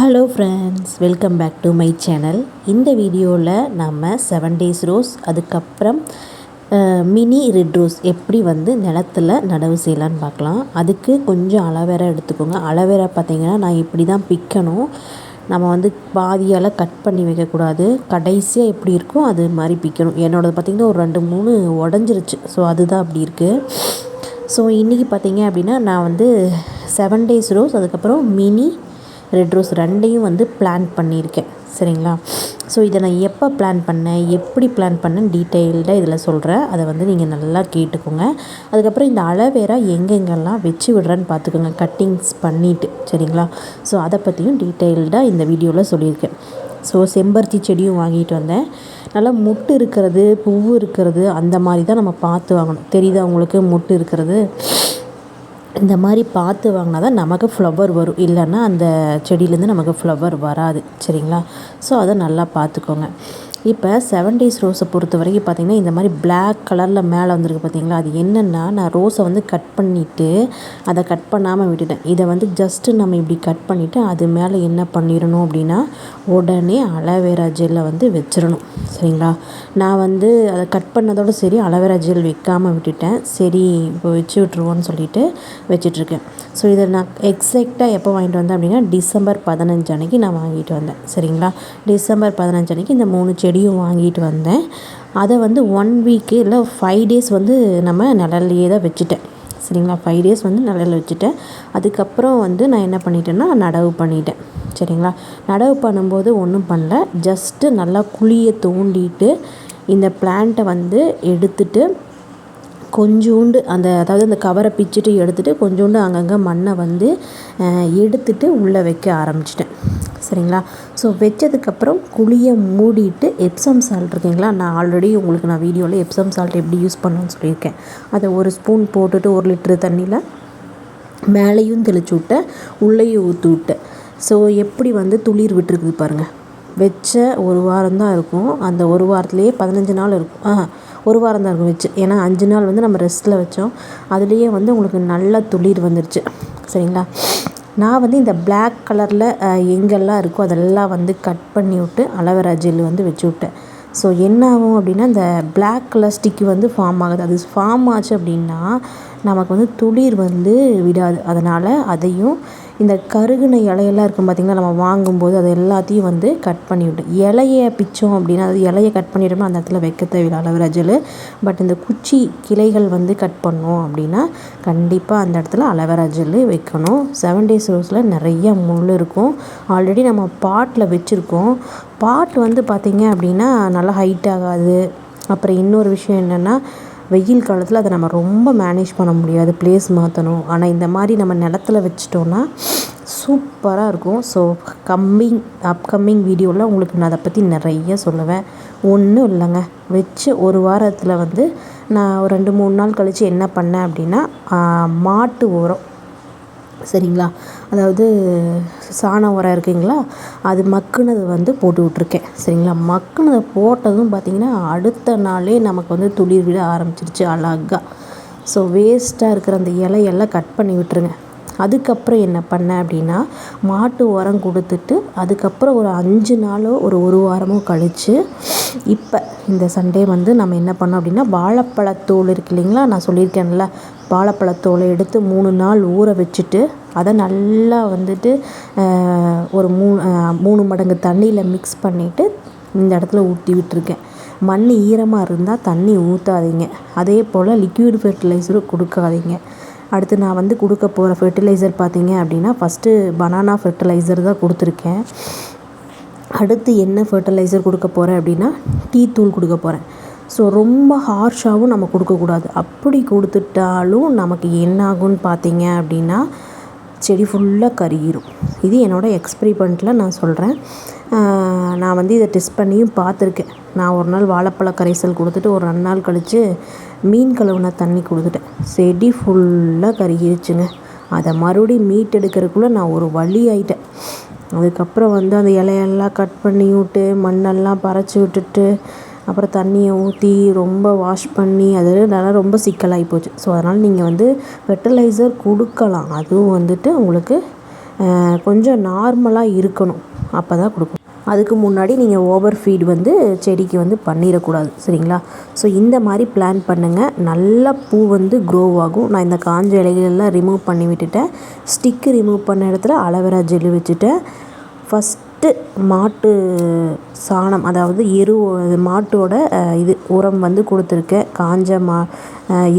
Hello friends welcome back to my channel இந்த வீடியோவில் நம்ம செவன் டேஸ் ரோஸ் அதுக்கப்புறம் மினி ரெட் ரோஸ் எப்படி வந்து நிலத்தில் நடவு செய்யலான்னு பார்க்கலாம். அதுக்கு கொஞ்சம் அலவேரா எடுத்துக்கோங்க. அலவேரா பார்த்தீங்கன்னா நான் இப்படி தான் பிக்கணும். நம்ம வந்து பாதியால் கட் பண்ணி வைக்கக்கூடாது. கடைசியாக எப்படி இருக்கோ அது மாதிரி பிக்கணும். என்னோடது பார்த்திங்கன்னா ஒரு ரெண்டு மூணு உடஞ்சிருச்சு. ஸோ அதுதான் அப்படி இருக்குது ஸோ இன்றைக்கி பார்த்தீங்க அப்படின்னா நான் வந்து செவன் டேஸ் ரோஸ் அதுக்கப்புறம் மினி ரெட் ரோஸ் ரெண்டையும் வந்து பிளான் பண்ணியிருக்கேன். சரிங்களா? ஸோ இதை நான் எப்போ பிளான் பண்ணேன்? எப்படி பிளான் பண்ணேன் டீட்டெயில்டாக இதில் சொல்கிறேன் அதை வந்து நீங்கள் நல்லா கேட்டுக்கோங்க. அதுக்கப்புறம் இந்த அளவேரா எங்கெங்கெல்லாம் வச்சு விடுறேன்னு பார்த்துக்கோங்க. கட்டிங்ஸ் பண்ணிவிட்டு சரிங்களா? ஸோ அதை பற்றியும் டீட்டெயில்டாக இந்த வீடியோவில் சொல்லியிருக்கேன். ஸோ செம்பருத்தி செடியும் வாங்கிட்டு வந்தேன். நல்லா முட்டு இருக்கிறது பூவு இருக்கிறது அந்த மாதிரி தான் நம்ம பார்த்து வாங்கணும். தெரியுதா உங்களுக்கு முட்டு இருக்கிறது? இந்த மாதிரி பார்த்து வாங்கினா தான் நமக்கு ஃப்ளவர் வரும். இல்லைன்னா அந்த செடியிலேருந்து நமக்கு ஃப்ளவர் வராது. சரிங்களா? ஸோ அதை நல்லா பார்த்துக்கோங்க. இப்போ செவன் டேஸ் ரோஸை பொறுத்த வரைக்கும் பார்த்திங்கன்னா இந்த மாதிரி பிளாக் கலரில் மேலே வந்திருக்கு பார்த்தீங்களா? அது என்னென்னா நான் ரோஸை வந்து கட் பண்ணிவிட்டு அதை கட் பண்ணாமல் விட்டுட்டேன். இதை வந்து ஜஸ்ட்டு நம்ம இப்படி கட் பண்ணிவிட்டு அது மேலே என்ன பண்ணிடணும் அப்படின்னா உடனே அலோவேரா ஜெல்லை வந்து வச்சிடணும். சரிங்களா? நான் வந்து அதை கட் பண்ணதோடு சரி அலோவேரா ஜெல் வைக்காமல் விட்டுட்டேன். சரி இப்போ வச்சு விட்ருவோன்னு சொல்லிட்டு வச்சிட்ருக்கேன். ஸோ இதை நான் எக்ஸாக்டாக எப்போ வாங்கிட்டு வந்தேன் அப்படின்னா டிசம்பர் பதினஞ்சு அன்னைக்கு நான் வாங்கிட்டு வந்தேன். சரிங்களா? டிசம்பர் பதினஞ்சு அன்னைக்கு இந்த மூணு செடி செடியும் வாங்கிட்டு வந்தேன். அதை வந்து ஒன் வீக்கு இல்லை ஃபைவ் டேஸ் வந்து நம்ம நிழல்லையே தான் வச்சுட்டேன். சரிங்களா? ஃபைவ் டேஸ் வந்து நிழலில் வச்சுட்டேன். அதுக்கப்புறம் வந்து நான் என்ன பண்ணிட்டேன்னா நடவு பண்ணிட்டேன். சரிங்களா? நடவு பண்ணும்போது ஒன்றும் பண்ணல. ஜஸ்ட்டு நல்லா குழியை தோண்டிட்டு இந்த பிளான்ட்டை வந்து எடுத்துட்டு கொஞ்சோண்டு அந்த அதாவது அந்த கவரை பிச்சுட்டு எடுத்துகிட்டு கொஞ்சோண்டு அங்கங்கே மண்ணை வந்து எடுத்துட்டு உள்ளே வைக்க ஆரம்பிச்சிட்டேன். சரிங்களா? ஸோ வச்சதுக்கப்புறம் குழியை மூடிட்டு எப்சம் சால்ட் இருக்குங்களா? நான் ஆல்ரெடி உங்களுக்கு நான் வீடியோவில் எப்சம் சால்ட் எப்படி யூஸ் பண்ணணும்னு சொல்லியிருக்கேன். அதை ஒரு ஸ்பூன் போட்டுட்டு ஒரு லிட்ரு தண்ணியில் மேலேயும் தெளிச்சு விட்டேன் உள்ளேயும் ஊற்றி விட்டேன் ஸோ எப்படி வந்து துளிர் விட்டுருக்குது பாருங்கள் வச்ச ஒரு வாரம் தான் இருக்கும். அந்த ஒரு வாரத்துலேயே பதினஞ்சு நாள் இருக்கும். ஆ ஒரு வாரம் தான் இருக்கும் வச்சு. ஏன்னா அஞ்சு நாள் வந்து நம்ம ரெஸ்ட்டில் வச்சோம். அதுலேயே வந்து உங்களுக்கு நல்ல துளிர் வந்துருச்சு. சரிங்களா? நான் வந்து இந்த பிளாக் கலரில் எங்கெல்லாம் இருக்கோ அதெல்லாம் வந்து கட் பண்ணி விட்டு அலோவேரா ஜெல் வந்து வச்சு விட்டேன். ஸோ என்ன ஆகும் அப்படின்னா இந்த பிளாக் கலர் ஸ்டிக்கு வந்து ஃபார்ம் ஆகுது. அது ஃபார்ம் ஆச்சு அப்படின்னா நமக்கு வந்து துளிர் வந்து விடாது. அதனால் அதையும் இந்த கருகுன இலையெல்லாம் இருக்கும் பார்த்திங்கன்னா நம்ம வாங்கும்போது அது எல்லாத்தையும் வந்து கட் பண்ணிவிடும் இலையை பிச்சோம் அப்படின்னா அது இலையை கட் பண்ணிட்டோம்னா அந்த இடத்துல வைக்க தேவையில்லை அலோவேரா பட் இந்த குச்சி கிளைகள் வந்து கட் பண்ணோம் அப்படின்னா கண்டிப்பாக அந்த இடத்துல அலோவேரா வைக்கணும். செவன் டேஸ் ரோஸில் நிறைய முள் இருக்கும். ஆல்ரெடி நம்ம பாட்டில் வச்சுருக்கோம். பாட் வந்து பார்த்திங்க அப்படின்னா நல்லா ஹைட் ஆகாது. அப்புறம் இன்னொரு விஷயம் என்னென்னா வெயில் காலத்தில் அதை நம்ம ரொம்ப மேனேஜ் பண்ண முடியாது ப்ளேஸ் மாற்றணும் ஆனால் இந்த மாதிரி நம்ம நிலத்துல வச்சிட்டோன்னா சூப்பராக இருக்கும். ஸோ கம்மிங் அப்கம்மிங் வீடியோவில் உங்களுக்கு நான் அதை பற்றி நிறைய சொல்லுவேன். ஒன்றும் இல்லைங்க. வச்சு ஒரு வாரத்தில் வந்து நான் ஒரு ரெண்டு மூணு நாள் கழித்து என்ன பண்ணேன் அப்படின்னா மாட்டு உரம் சரிங்களா? அதாவது சாண உரம் இருக்குங்களா? அது மக்குனது வந்து போட்டு விட்ருக்கேன் சரிங்களா? மக்குனதை போட்டதும் பார்த்திங்கன்னா அடுத்த நாளே நமக்கு வந்து துளிர் விட ஆரம்பிச்சிருச்சு அழகாக ஸோ வேஸ்ட்டாக இருக்கிற அந்த இலையெல்லாம் கட் பண்ணி விட்டுருங்க. அதுக்கப்புறம் என்ன பண்ணேன் அப்படின்னா மாட்டு உரம் கொடுத்துட்டு அதுக்கப்புறம் ஒரு அஞ்சு நாளோ ஒரு ஒரு வாரமோ கழித்து இப்போ இந்த சண்டே வந்து நம்ம என்ன பண்ணோம் அப்படின்னா வாழைப்பழத்தோல் இருக்கு இல்லைங்களா? நான் சொல்லியிருக்கேன்ல. வாழைப்பழத்தோலை எடுத்து மூணு நாள் ஊற வச்சுட்டு அதை நல்லா வந்துட்டு ஒரு மூணு மூணு மடங்கு தண்ணியில் மிக்ஸ் பண்ணிவிட்டு இந்த இடத்துல ஊற்றி விட்டுருக்கேன். மண் ஈரமாக இருந்தால் தண்ணி ஊற்றாதீங்க அதே போல் லிக்விட் ஃபெர்டிலைசரும் கொடுக்காதீங்க. அடுத்து நான் வந்து கொடுக்க போகிற ஃபெர்டிலைசர் பார்த்தீங்க அப்படின்னா ஃபஸ்ட்டு பனானா ஃபெர்டிலைசர் தான் கொடுத்துருக்கேன். அடுத்து என்ன ஃபெர்டிலைசர் கொடுக்க போகிறேன் அப்படின்னா டீ தூள் கொடுக்க போகிறேன் ஸோ ரொம்ப ஹார்ஷாகவும் நம்ம கொடுக்கக்கூடாது. அப்படி கொடுத்துட்டாலும் நமக்கு என்ன ஆகும்னு பார்த்தீங்க அப்படின்னா செடி ஃபுல்லாக கருகிரும். இது என்னோடய எக்ஸ்பிரிமெண்ட்டில் நான் சொல்கிறேன் நான் வந்து இதை டெஸ்ட் பண்ணியும் பார்த்துருக்கேன். நான் ஒரு நாள் வாழைப்பழ கரைசல் கொடுத்துட்டு ஒரு ரெண்டு நாள் கழித்து மீன் கழுவுன தண்ணி கொடுத்துட்டேன். செடி ஃபுல்லாக கருகிருச்சுங்க. அதை மறுபடியும் மீட் எடுக்கிறதுக்குள்ளே நான் ஒரு வழி ஆயிட்டேன். அதுக்கப்புறம் வந்து அந்த இலையெல்லாம் கட் பண்ணி விட்டு மண்ணெல்லாம் பறச்சு விட்டுட்டு அப்புறம் தண்ணியை ஊற்றி ரொம்ப வாஷ் பண்ணி அது நல்லா ரொம்ப சிக்கலாகி போச்சு. ஸோ அதனால் நீங்கள் வந்து ஃபெர்டிலைசர் கொடுக்கலாம். அதுவும் வந்துட்டு உங்களுக்கு கொஞ்சம் நார்மலாக இருக்கணும். அப்போ தான் கொடுக்கும். அதுக்கு முன்னாடி நீங்கள் ஓவர் ஃபீட் வந்து செடிக்கு வந்து பண்ணிடக்கூடாது. சரிங்களா? ஸோ இந்த மாதிரி பிளான் பண்ணுங்கள் நல்லா பூ வந்து க்ரோ ஆகும். நான் இந்த காஞ்ச இலைகளெல்லாம் ரிமூவ் பண்ணி விட்டுட்டேன். ஸ்டிக்கு ரிமூவ் பண்ண இடத்துல அலோவேரா ஜெல் வச்சுட்டேன். ஃபஸ்ட் ஃபஸ்ட்டு மாட்டு சாணம் அதாவது எரு மாட்டோட இது உரம் வந்து கொடுத்துருக்கேன். காஞ்ச மா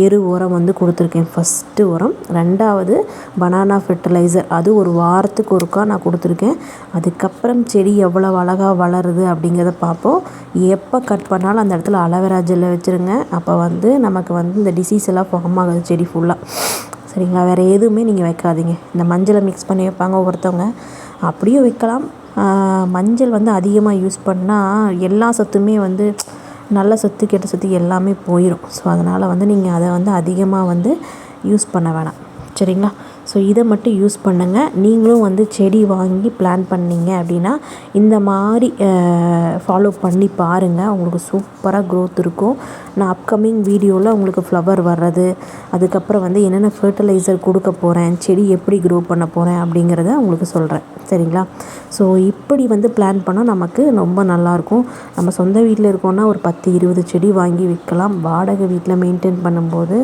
எரு உரம் வந்து கொடுத்துருக்கேன். ஃபஸ்ட்டு உரம். ரெண்டாவது பனானா ஃபெர்டிலைசர் அது ஒரு வாரத்துக்கு ஒருக்கா நான் கொடுத்துருக்கேன். அதுக்கப்புறம் செடி எவ்வளோ அழகாக வளருது அப்படிங்கிறத பார்ப்போம். எப்போ கட் பண்ணாலும் அந்த இடத்துல அலோவேரா ஜெல்லை வச்சுருங்க. அப்போ வந்து நமக்கு வந்து இந்த டிசீஸ் எல்லாம் ஃபார்ம் ஆகுது செடி ஃபுல்லாக சரிங்களா? வேறு எதுவுமே நீங்கள் வைக்காதீங்க. இந்த மஞ்சளை மிக்ஸ் பண்ணி வைப்பாங்க ஒவ்வொருத்தவங்க. அப்படியும் வைக்கலாம் ஆஹ் மஞ்சள் வந்து அதிகமாக யூஸ் பண்ணால் எல்லா சத்துமே வந்து நல்ல சத்து கெட்ட சத்து எல்லாமே போயிடும் ஸோ அதனால் வந்து நீங்கள் அதை வந்து அதிகமாக வந்து யூஸ் பண்ண வேணாம். சரிங்களா? ஸோ இதை மட்டும் யூஸ் பண்ணுங்கள் நீங்களும் வந்து செடி வாங்கி பிளான் பண்ணீங்க அப்படின்னா இந்த மாதிரி ஃபாலோ பண்ணி பாருங்கள் உங்களுக்கு சூப்பராக க்ரோத் இருக்கும். நான் அப்கமிங் வீடியோவில் உங்களுக்கு ஃப்ளவர் வர்றது அதுக்கப்புறம் வந்து என்னென்ன ஃபர்டிலைசர் கொடுக்க போகிறேன் செடி எப்படி க்ரோ பண்ண போகிறேன் அப்படிங்கிறத உங்களுக்கு சொல்கிறேன் சரிங்களா? ஸோ இப்படி வந்து பிளான் பண்ணால் நமக்கு ரொம்ப நல்லாயிருக்கும் நம்ம சொந்த வீட்டில் இருக்கோம்னா ஒரு பத்து இருபது செடி வாங்கி விற்கலாம். வாடகை வீட்டில் மெயின்டைன் பண்ணும்போது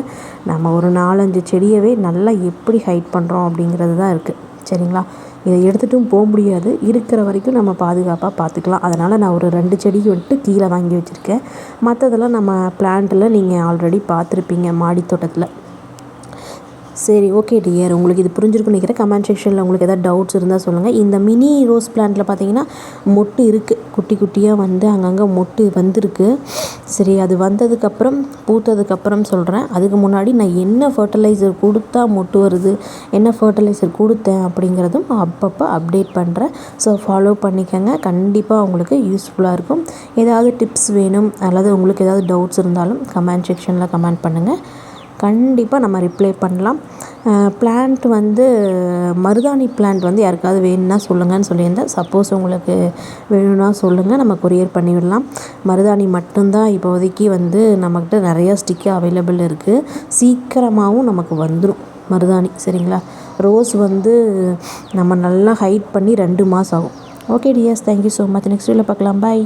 நம்ம ஒரு நாலஞ்சு செடியவே நல்லா எப்படி ஹைட் பண்ணுறோம் அப்படிங்கிறது தான் இருக்குது சரிங்களா? இதை எடுத்துகிட்டும் போக முடியாது. இருக்கிற வரைக்கும் நம்ம பாதுகாப்பாக பார்த்துக்கலாம் அதனால் நான் ஒரு ரெண்டு செடி வந்துட்டு கீழே வாங்கி வச்சுருக்கேன். மற்றதெல்லாம் நம்ம பிளான்ட்டில் நீங்கள் ஆல்ரெடி பார்த்துருப்பீங்க மாடி தோட்டத்தில். சரி ஓகே டியர் உங்களுக்கு இது புரிஞ்சிருக்குன்னு நினைக்கிறேன். கமெண்ட் செக்ஷனில் உங்களுக்கு எதாவது டவுட்ஸ் இருந்தால் சொல்லுங்கள் இந்த மினி ரோஸ் பிளான்ட்டில் பார்த்தீங்கன்னா மொட்டு இருக்குது குட்டி குட்டியாக வந்து அங்கங்கே மொட்டு வந்திருக்கு. சரி அது வந்ததுக்கப்புறம் பூத்ததுக்கப்புறம் சொல்கிறேன் அதுக்கு முன்னாடி நான் என்ன ஃபர்டிலைசர் கொடுத்தா மொட்டு வருது என்ன ஃபர்டிலைசர் கொடுத்தேன் அப்படிங்கிறதும் அப்பப்போ அப்டேட் பண்ணுறேன் ஸோ ஃபாலோ பண்ணிக்கோங்க. கண்டிப்பாக உங்களுக்கு யூஸ்ஃபுல்லாக இருக்கும். ஏதாவது டிப்ஸ் வேணும் அல்லது உங்களுக்கு ஏதாவது டவுட்ஸ் இருந்தாலும் கமெண்ட் செக்ஷனில் கமெண்ட் பண்ணுங்கள் கண்டிப்பாக நம்ம ரிப்ளை பண்ணலாம். பிளான்ட் வந்து மருதாணி பிளான்ட் வந்து யாருக்காவது வேணும்னா சொல்லுங்கன்னு சொல்லியிருந்தேன் சப்போஸ் உங்களுக்கு வேணும்னா சொல்லுங்கள் நம்ம கொரியர் பண்ணிவிடலாம். மருதாணி மட்டும்தான் இப்போதைக்கு வந்து நம்மக்கிட்ட நிறையா ஸ்டிக்கு அவைலபிள் இருக்குது சீக்கிரமாகவும் நமக்கு வந்துடும் மருதாணி சரிங்களா? ரோஸ் வந்து நம்ம நல்லா ஹைட் பண்ணி ரெண்டு மாதம் ஆகும். Okay dears thank you so much next வீடியோவில் பார்க்கலாம். பாய்